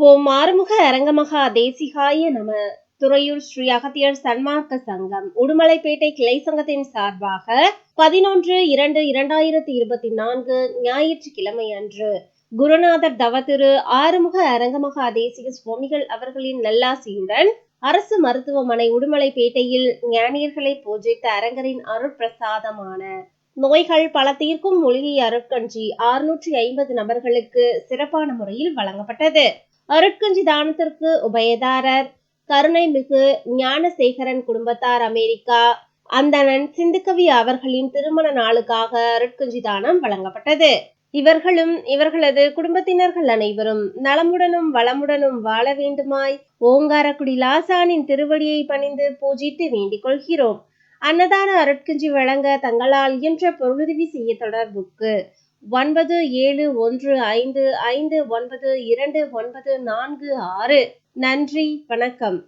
ஓம் ஆறுமுக அரங்கமகா தேசிகாய நம துறையூர் ஸ்ரீ அகத்தியர் சன்மார்க்க சங்கம் உடுமலைப்பேட்டை கிளை சங்கத்தின் சார்பாக பதினொன்று இரண்டு இரண்டாயிரத்தி இருபத்தி நான்கு ஞாயிற்றுக்கிழமை அன்று குருநாதர் தவத்திரு ஆறுமுக அரங்கமகா தேசிக சுவாமிகள் அவர்களின் நல்லாசியுடன் அரசு மருத்துவமனை உடுமலைப்பேட்டையில் ஞானியர்களை பூஜித்த அரங்கரின் அருட்பிரசாதமான நோய்கள் பல தீர்க்கும் மூலிகை அருட்கஞ்சி அறுநூற்றி ஐம்பது நபர்களுக்கு சிறப்பான முறையில் வழங்கப்பட்டது. அருட்கஞ்சி தானத்திற்கு உபயதாரர். கருணை மிகு ஞானசேகரன் குடும்பத்தார் அமெரிக்கா. அந்தணன் சிந்துக்கவி அவர்களின் திருமண நாளுக்காக அருட்கஞ்சி தானம் வழங்கப்பட்டது. இவர்களும் இவர்களது குடும்பத்தினர்கள் அனைவரும் நலமுடனும் வளமுடனும் வாழ வேண்டுமாய் ஓங்காரக்குடி லாசானின் திருவடியை பணிந்து பூஜித்து வேண்டிக் கொள்கிறோம். அன்னதான அருட்கஞ்சி வழங்க தங்களால் இயன்ற பொருளுதவி செய்ய தொடர்புக்கு ஒன்பது ஏழு ஒன்று ஐந்து ஐந்து ஒன்பது இரண்டு ஒன்பது நான்கு ஆறு. நன்றி வணக்கம்.